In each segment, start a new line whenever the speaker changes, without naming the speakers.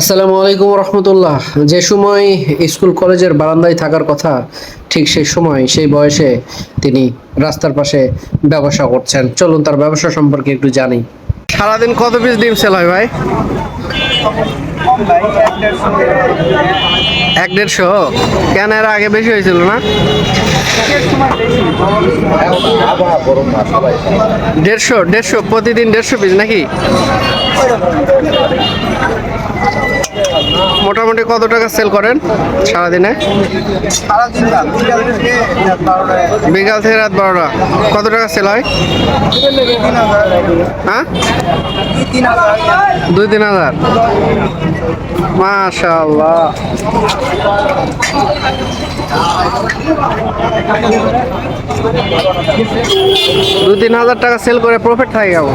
আসসালামু আলাইকুম রহমতুল্লাহ। যে সময় স্কুল কলেজের বারান্দায় থাকার কথা, ঠিক সেই সময়, সেই বয়সে তিনি রাস্তার পাশে ব্যবসা করছেন। চলুন তার ব্যবসা সম্পর্কে একটু জানি। সারাদিন কত পিস ডিম সেল হয় ভাই? এক দেড়শো? কেন এর আগে বেশি হয়েছিল না? দেড়শো দেড়শো, প্রতিদিন দেড়শো পিস নাকি? মোটামুটি কত টাকা সেল করেন সারাদিনে?
বিকাল থেকে রাত
বারোটা। কত টাকা সেল হয়? হ্যাঁ? দুই, তিন হাজার। মাশাল্লাহ দুই, তিন হাজার টাকা সেল করে প্রফিট থাকে কেমন?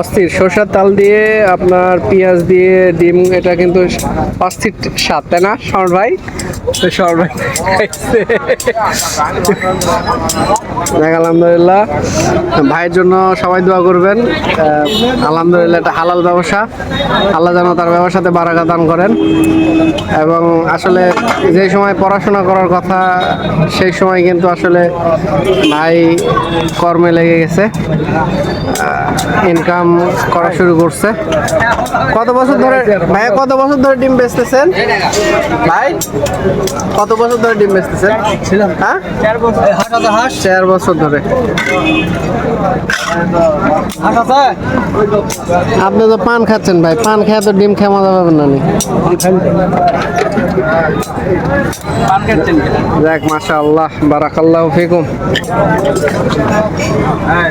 অস্থির। সরষের তাল দিয়ে আপনার পেঁয়াজ দিয়ে ডিম, এটা কিন্তু অস্থির স্বাদ, তাই না, শরণ ভাই? শরণ ভাই দেখ, আলহামদুলিল্লাহ। ভাইয়ের জন্য সবাই দোয়া করবেন। আলহামদুলিল্লাহ, এটা হালাল ব্যবসা। আল্লাহ যেন তার ব্যবসাতে বারাকা দান করেন। এবং আসলে যে সময় পড়াশোনা করার কথা, সেই সময় কিন্তু আসলে ভাই কর্মে লেগে গেছে। ইনকাম করা শুরু করছে। কত বছর ধরে ভাইয়া কত বছর ধরে ডিম বেচতেছেন? ভাই? কত বছর ধরে ডিম বেচতেছেন? হ্যাঁ?
চার বছর।
ধরে। আপনি তো পান খাচ্ছেন ভাই। পান খেয়ে তো ডিম খেয়ে মজা পাবেন না যাক মাশা আল্লাহ বারাকাল্লাহ ফিকুম।
হ্যাঁ